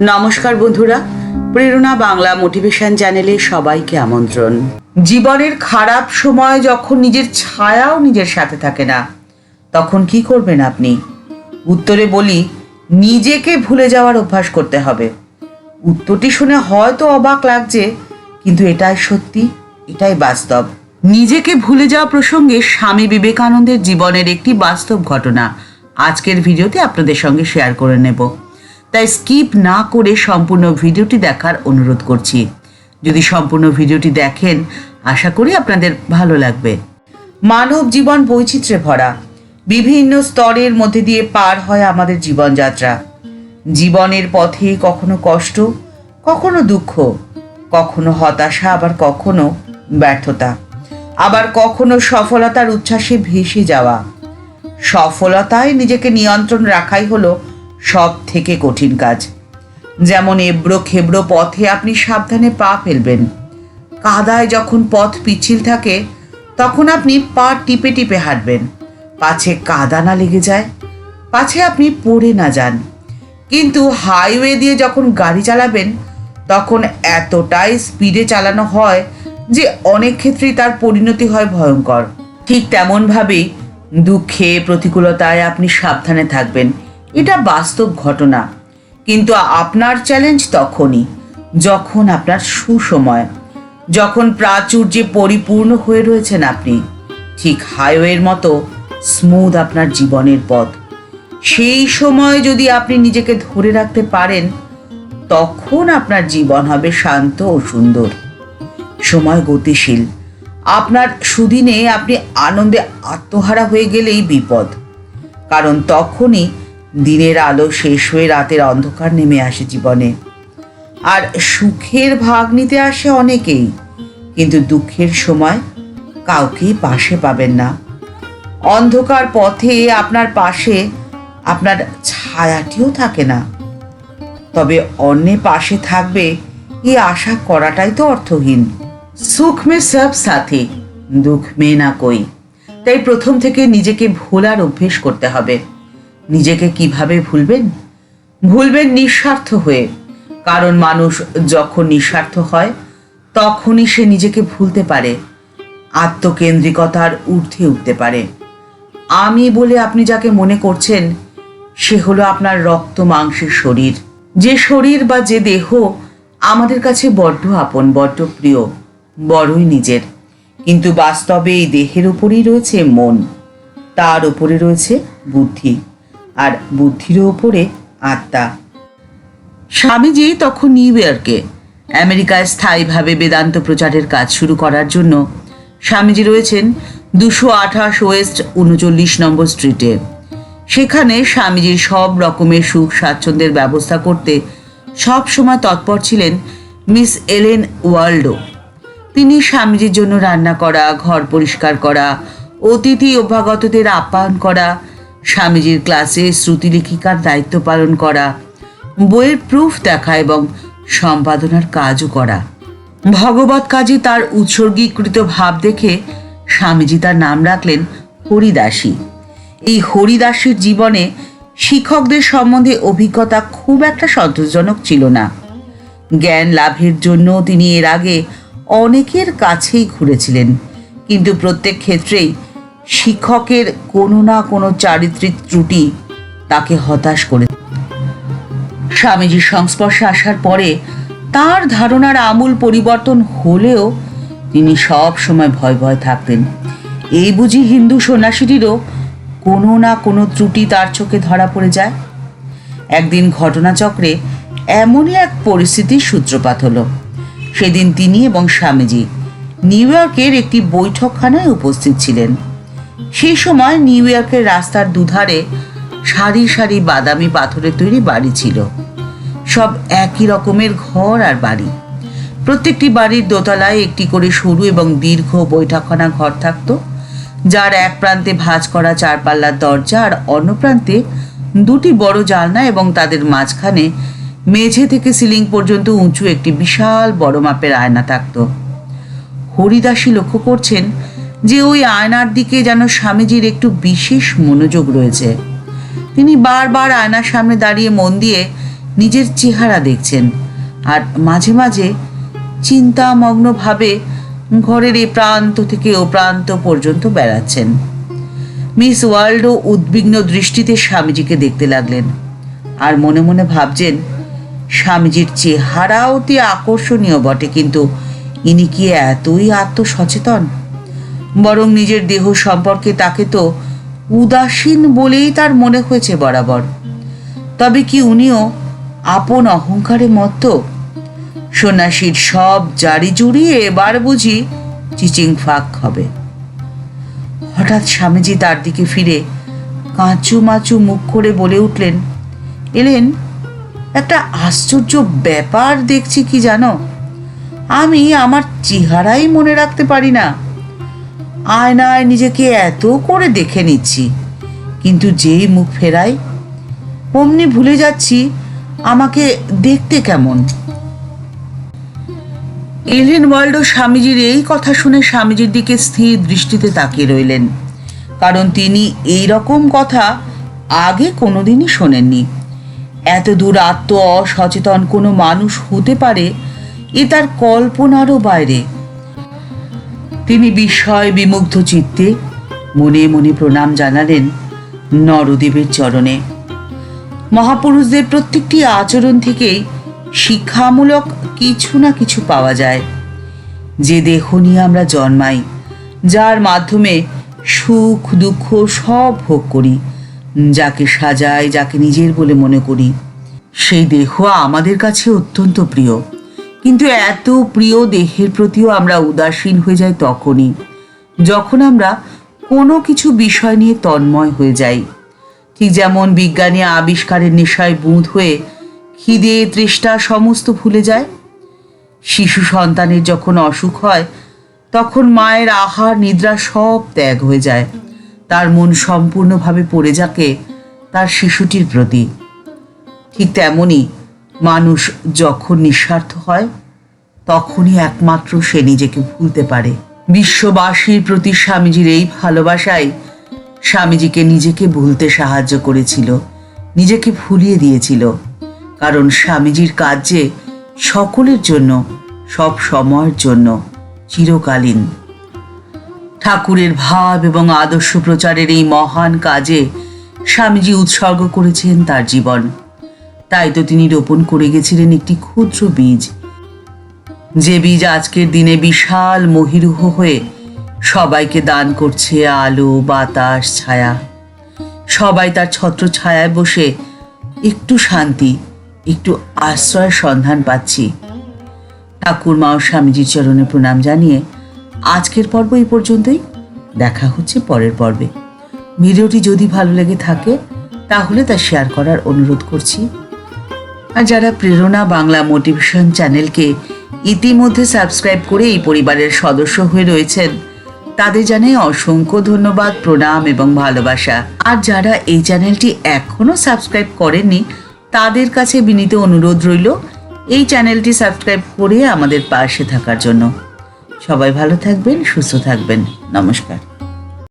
নমস্কার বন্ধুরা, প্রেরণা বাংলা মোটিভেশন চ্যানেলে সবাইকে আমন্ত্রণ। জীবনের খারাপ সময় যখন নিজের ছায়াও নিজের সাথে থাকে না, তখন কি করবেন আপনি? উত্তরে বলি, নিজেকে ভুলে যাওয়ার অভ্যাস করতে হবে। উত্তরটি শুনে হয়তো অবাক লাগছে, কিন্তু এটাই সত্যি, এটাই বাস্তব। নিজেকে ভুলে যাওয়া প্রসঙ্গে স্বামী বিবেকানন্দের জীবনের একটি বাস্তব ঘটনা। আজকের ভিডিওতে আপনাদের সঙ্গে শেয়ার করে নেব। তাই স্কিপ না করে সম্পূর্ণ ভিডিওটি দেখার অনুরোধ করছি। যদি সম্পূর্ণ ভিডিওটি দেখেন, আশা করি আপনাদের ভালো লাগবে। মানব জীবন বৈচিত্র্যে ভরা, বিভিন্ন স্তরের মধ্যে দিয়ে পার হয় আমাদের জীবনযাত্রা। জীবনের পথে কখনো কষ্ট, কখনো দুঃখ, কখনো হতাশা, আবার কখনো ব্যর্থতা। আবার কখনো সফলতার উচ্ছ্বাসে ভেসে যাওয়া। সফলতায় নিজেকে নিয়ন্ত্রণ রাখাই হলো সব থেকে কঠিন কাজ। যেমন এবড়ো খেবড়ো পথে আপনি সাবধানে পা ফেলবেন। কাদায় যখন পথ পিচ্ছিল থাকে, তখন আপনি পা টিপে টিপে হাঁটবেন। পাছে কাদা না লেগে যায়, পাছে আপনি পড়ে না যান। কিন্তু হাইওয়ে দিয়ে যখন গাড়ি চালাবেন, তখন এতটাই স্পিডে চালানো হয় যে অনেক ক্ষেত্রেই তার পরিণতি হয় ভয়ঙ্কর। ঠিক তেমনভাবেই দুঃখে প্রতিকূলতায় আপনি সাবধানে থাকবেন। এটা বাস্তব ঘটনা। কিন্তু আপনার চ্যালেঞ্জ তখনই, যখন আপনার সুসময়, যখন প্রাচুর্যে পরিপূর্ণ হয়ে রয়েছেন আপনি, ঠিক হাইওয়ের মতো স্মুথ আপনার জীবনের পথ। সেই সময় যদি আপনি নিজেকে ধরে রাখতে পারেন, তখন আপনার জীবন হবে শান্ত ও সুন্দর। সময় গতিশীল। আপনার সুদিনে আপনি আনন্দে আত্মহারা হয়ে গেলেই বিপদ। কারণ তখনই দিনের আলো শেষ হয়ে রাতের অন্ধকার নেমে আসে জীবনে। আর সুখের ভাগ নিতে আসে অনেকেই, কিন্তু দুঃখের সময় কাউকেই পাশে পাবেন না। অন্ধকার পথে আপনার পাশে আপনার ছায়াটিও থাকে না। তবে অন্যে পাশে থাকবে এই আশা করাটাই তো অর্থহীন। সুখ মে সব সাথে, দুঃখ মে না কই। তাই প্রথম থেকে নিজেকে ভোলার অভ্যেস করতে হবে। নিজেকে কীভাবে ভুলবেন? ভুলবেন নিঃস্বার্থ হয়ে। কারণ মানুষ যখন নিঃস্বার্থ হয়, তখনই সে নিজেকে ভুলতে পারে। আত্মকেন্দ্রিকতার ঊর্ধ্বে উঠতে পারে। আমি বলে আপনি যাকে মনে করছেন, সে হলো আপনার রক্ত মাংসের শরীর। যে শরীর বা যে দেহ আমাদের কাছে বড্ড আপন, বড্ড প্রিয়, বড়ই নিজের। কিন্তু বাস্তবে এই দেহের উপরেই রয়েছে মন। তার উপরে রয়েছে বুদ্ধি। আর বুদ্ধির ওপরে আত্মা। স্বামীজি তখন নিউ ইয়র্কে। আমেরিকায় স্থায়ীভাবে বেদান্ত প্রচারের কাজ শুরু করার জন্য স্বামীজি রয়েছেন দুশো আঠাশ ওয়েস্ট উনচল্লিশ নম্বর স্ট্রিটে। সেখানে স্বামীজির সব রকমের সুখ স্বাচ্ছন্দ্যের ব্যবস্থা করতে সব সময় তৎপর ছিলেন মিস এলেন ওয়ার্ল্ডো। তিনি স্বামীজির জন্য রান্না করা, ঘর পরিষ্কার করা, অতিথি অভ্যাগতদের আপ্যায়ন করা স্বামীজির ক্লাসে শ্রুতিলেখিকার দায়িত্ব পালন করা, বইয়ের প্রুফ দেখা এবং সম্পাদনার কাজও করা। ভগবত কাজে তার উৎসর্গীকৃত ভাব দেখে স্বামীজি তার নাম রাখলেন হরিদাসী। এই হরিদাসীর জীবনে শিক্ষকদের সম্বন্ধে অভিজ্ঞতা খুব একটা সন্তোষজনক ছিল না। জ্ঞান লাভের জন্য তিনি এর আগে অনেকের কাছেই ঘুরেছিলেন, কিন্তু প্রত্যেক ক্ষেত্রেই শিক্ষকের কোনো না কোনো চারিত্রিক ত্রুটি তাকে হতাশ করে স্বামীজির সংস্পর্শে আসার পরে তার ধারণার আমূল পরিবর্তন হলেও তিনি সব সময় ভয় ভয় থাকতেন। এই বুঝি হিন্দু সন্ন্যাসীটিরও কোনো না কোনো ত্রুটি তার চোখে ধরা পড়ে যায়। একদিন ঘটনাচক্রে এমনই এক পরিস্থিতির সূত্রপাত হলো। সেদিন তিনি এবং স্বামীজি নিউ ইয়র্কের একটি বৈঠকখানায় উপস্থিত ছিলেন। সেই সময় নিউ ইয়র্কের রাস্তার দুধারে সারি সারি বাদামি পাথরের তৈরি বাড়ি ছিল। সব একই রকমের ঘর আর বাড়ি। প্রত্যেকটি বাড়ির দোতলায় একটি করে সরু এবং দীর্ঘ বৈঠকখানা ঘর থাকতো, যার এক প্রান্তে ভাঁজ করা চারপাল্লার দরজা আর অন্য প্রান্তে দুটি বড় জানলা এবং তাদের মাঝখানে মেঝে থেকে সিলিং পর্যন্ত উঁচু একটি বিশাল বড় মাপের আয়না থাকতো। হরিদাসী লক্ষ্য করছেন যে ওই আয়নার দিকে যেন স্বামীজির একটু বিশেষ মনোযোগ রয়েছে। তিনি বারবার আয়নার সামনে দাঁড়িয়ে মন দিয়ে নিজের চেহারা দেখছেন আর মাঝে মাঝে চিন্তামগ্নভাবে ঘরের এ প্রান্ত থেকে ও প্রান্ত পর্যন্ত বেড়াচ্ছেন। মিস ওয়ার্ল্ডও উদ্বিগ্ন দৃষ্টিতে স্বামীজিকে দেখতে লাগলেন আর মনে মনে ভাবছেন, স্বামীজির চেহারা অতি আকর্ষণীয় বটে, কিন্তু ইনি কি এতই আত্মসচেতন? বরং নিজের দেহ সম্পর্কে তাকে তো উদাসীন বলেই তার মনে হয়েছে বরাবর। তবে কি উনিও আপন অহংকারে মত্ত? সন্ন্যাসীর সব জারি জুড়িয়ে এবার বুঝি চিচিং ফাঁক হবে। হঠাৎ স্বামীজি তার দিকে ফিরে কাঁচু মাচু মুখ করে বলে উঠলেন, এলেন, একটা আশ্চর্য ব্যাপার দেখছি কি জানো? আমি আমার চেহারাই মনে রাখতে পারি না। আয়নায় নিজেকে এত করে দেখে নিচ্ছি। কিন্তু যেই মুখ ফেরাই, অমনি ভুলে যাচ্ছি আমাকে দেখতে কেমন। এলেন ওয়ার্ল্ড স্বামীজির এই কথা শুনে স্বামীজির দিকে স্থির দৃষ্টিতে তাকিয়ে রইলেন, কারণ তিনি এই রকম কথা আগে কোনোদিনই শোনেননি। এত দূর আত্ম অসচেতন কোনো মানুষ হতে পারে এ তার কল্পনারও বাইরে। তিনি বিস্ময় বিমুগ্ধ চিত্তে মনে মনে প্রণাম জানালেন নরদেবের চরণে। মহাপুরুষদের প্রত্যেকটি আচরণ থেকেই শিক্ষামূলক কিছু না কিছু পাওয়া যায়। যে দেহ নিয়ে আমরা জন্মাই, যার মাধ্যমে সুখ, দুঃখ সব ভোগ করি, যাকে সাজাই, যাকে নিজের বলে মনে করি, সেই দেহ আমাদের কাছে অত্যন্ত প্রিয়। কিন্তু এত প্রিয় দেহের প্রতিও আমরা উদাসীন হয়ে যাই তখনই, যখন আমরা কোনো কিছু বিষয় নিয়ে তন্ময় হয়ে যাই। ঠিক যেমন বিজ্ঞানী আবিষ্কারের নেশায় বুঁদ হয়ে খিদে, তৃষ্ণা সমস্ত ভুলে যায়। শিশু সন্তানের যখন অসুখ হয়, তখন মায়ের আহার, নিদ্রা সব ত্যাগ হয়ে যায়। তার মন সম্পূর্ণভাবে পড়ে যাকে তার শিশুটির প্রতি। ঠিক তেমনই মানুষ যখন নিঃস্বার্থ হয়, তখনই একমাত্র সে নিজেকে ভুলতে পারে। বিশ্ববাসীর প্রতি স্বামীজির এই ভালোবাসাই স্বামীজিকে নিজেকে ভুলতে সাহায্য করেছিল, নিজেকে ভুলিয়ে দিয়েছিল। কারণ স্বামীজির কাজ সকলের জন্য, সব সময়ের জন্য চিরকালীন। ঠাকুরের ভাব এবং আদর্শ প্রচারের এই মহান কাজে স্বামীজি উৎসর্গ করেছেন তার জীবন। তাই তো তিনি রোপণ করে গেছিলেন একটি ক্ষুদ্র বীজ। যে বীজ আজকের দিনে বিশাল মহিরুহ হয়ে সবাইকে দান করছে আলো, বাতাস, ছায়া। সবাই তার ছত্র ছায়ায় বসে একটু শান্তি, একটু আশ্রয়ের সন্ধান পাচ্ছি। ঠাকুর মা ও স্বামীজির চরণে প্রণাম জানিয়ে আজকের পর্ব এই পর্যন্তই। দেখা হচ্ছে পরের পর্বে। ভিডিওটি যদি ভালো লেগে থাকে, তাহলে তা শেয়ার করার অনুরোধ করছি। আর যারা প্রেরণা বাংলা মোটিভেশন চ্যানেলকে ইতিমধ্যে সাবস্ক্রাইব করে এই পরিবারের সদস্য হয়ে রয়েছেন, তাদের জানাই অসংখ্য ধন্যবাদ, প্রণাম এবং ভালোবাসা। আর যারা এই চ্যানেলটি এখনও সাবস্ক্রাইব করেননি, তাদের কাছে বিনীত অনুরোধ রইল, এই চ্যানেলটি সাবস্ক্রাইব করে আমাদের পাশে থাকার জন্য। সবাই ভালো থাকবেন, সুস্থ থাকবেন। নমস্কার।